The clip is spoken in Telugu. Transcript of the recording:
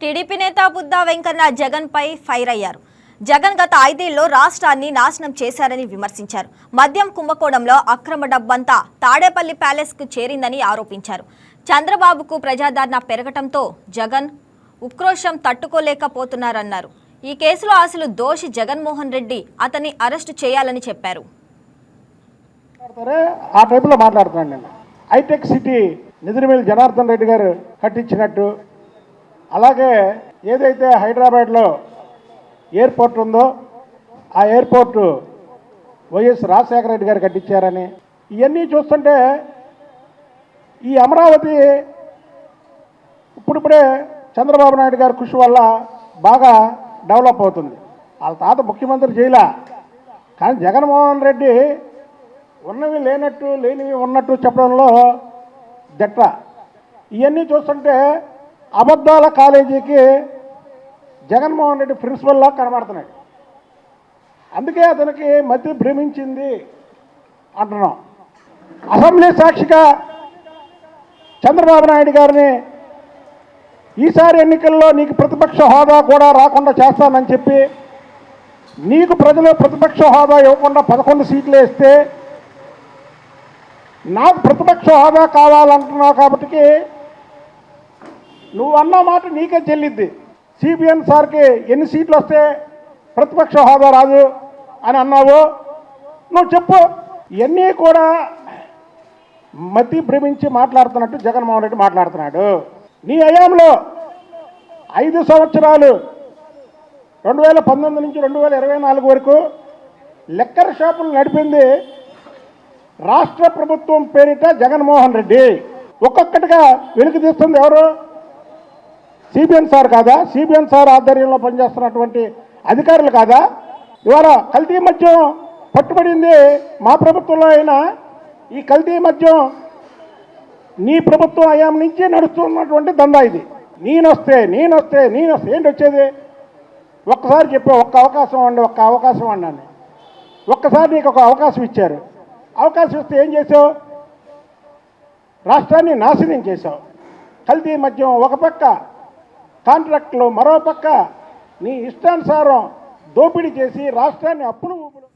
టీడీపీ నేత బుద్ధా వెంకన్న జగన్పై ఫైర్ అయ్యారు. జగన్ గత ఐదేళ్ళలో రాష్ట్రాన్ని నాశనం చేశారని విమర్శించారు. మద్యం కుంభకోణంలో అక్రమ డబ్బంతా తాడేపల్లి ప్యాలెస్కు చేరిందని ఆరోపించారు. చంద్రబాబుకు ప్రజాదరణ పెరగటంతో జగన్ ఉక్రోషం తట్టుకోలేకపోతున్నారన్నారు. ఈ కేసులో అసలు దోషి జగన్మోహన్ రెడ్డి అతన్ని అరెస్టు చేయాలని చెప్పారు. ఆ టైపులో మాట్లాడుతున్నాను నేను. హైటెక్ సిటీ జనార్దన్ రెడ్డి గారు కట్టించినట్టు అలాగే ఏదైతే హైదరాబాద్లో ఎయిర్పోర్ట్ ఉందో ఆ ఎయిర్పోర్టు వైఎస్ రాజశేఖర రెడ్డి గారు కట్టించారని. ఇవన్నీ చూస్తుంటే ఈ అమరావతి ఇప్పుడిప్పుడే చంద్రబాబు నాయుడు గారి కృషి వల్ల బాగా డెవలప్ అవుతుంది. వాళ్ళ తాత ముఖ్యమంత్రి చేయలా. కానీ జగన్మోహన్ రెడ్డి ఉన్నవి లేనట్టు లేనివి ఉన్నట్టు చెప్పడంలో జట్ట ఇవన్నీ చూస్తుంటే అబద్ధాల కాలేజీకి జగన్మోహన్ రెడ్డి ప్రిన్సిపల్లా కనబడుతున్నాడు. అందుకే అతనికి మతి భ్రమించింది అంటున్నాం. అసెంబ్లీ సాక్షిగా చంద్రబాబు నాయుడు గారిని ఈసారి ఎన్నికల్లో నీకు ప్రతిపక్ష హోదా కూడా రాకుండా చేస్తానని చెప్పి నీకు ప్రజలు ప్రతిపక్ష హోదా ఇవ్వకుండా పదకొండు సీట్లు వేస్తే నాకు ప్రతిపక్ష హోదా కావాలంటున్నావు కాబట్టి నువ్వు అన్న మాట నీకే చెల్లిద్ది. సిబిఎన్ సార్కి ఎన్ని సీట్లు వస్తే ప్రతిపక్ష హోదా రాదు అని అన్నావు? నువ్వు చెప్పు. ఇవన్నీ కూడా మతి భ్రమించి మాట్లాడుతున్నట్టు జగన్మోహన్ రెడ్డి మాట్లాడుతున్నాడు. నీ హయాంలో ఐదు సంవత్సరాలు రెండు వేల పంతొమ్మిది నుంచి రెండు వేల ఇరవై నాలుగు వరకు లెక్కర్ షాపులు నడిపింది రాష్ట్ర ప్రభుత్వం పేరిట జగన్మోహన్ రెడ్డి. ఒక్కొక్కటిగా వెలుగు తీస్తుంది ఎవరు? సిబిఎన్ సార్ కాదా? సిబిఎన్ సార్ ఆధ్వర్యంలో పనిచేస్తున్నటువంటి అధికారులు కాదా? ఇవాళ కల్తీ మద్యం పట్టుబడింది మా ప్రభుత్వంలో అయినా ఈ కల్తీ మద్యం నీ ప్రభుత్వం అయాం నుంచి నడుస్తున్నటువంటి దందా ఇది. నేనొస్తే నేనొస్తే నేనొస్తే. ఏంటి వచ్చేది? ఒక్కసారి చెప్పే ఒక్క అవకాశం అండి ఒక్క అవకాశం అన్నాను ఒక్కసారి నీకు ఒక అవకాశం ఇచ్చారు. అవకాశం ఇస్తే ఏం చేసావు? రాష్ట్రాన్ని నాశనం చేశావు కల్తీ మద్యం ఒక పక్క కాంట్రాక్టులు మరో పక్క నీ ఇష్టానుసారం దోపిడీ చేసి రాష్ట్రాన్ని అప్పులు ఊపులు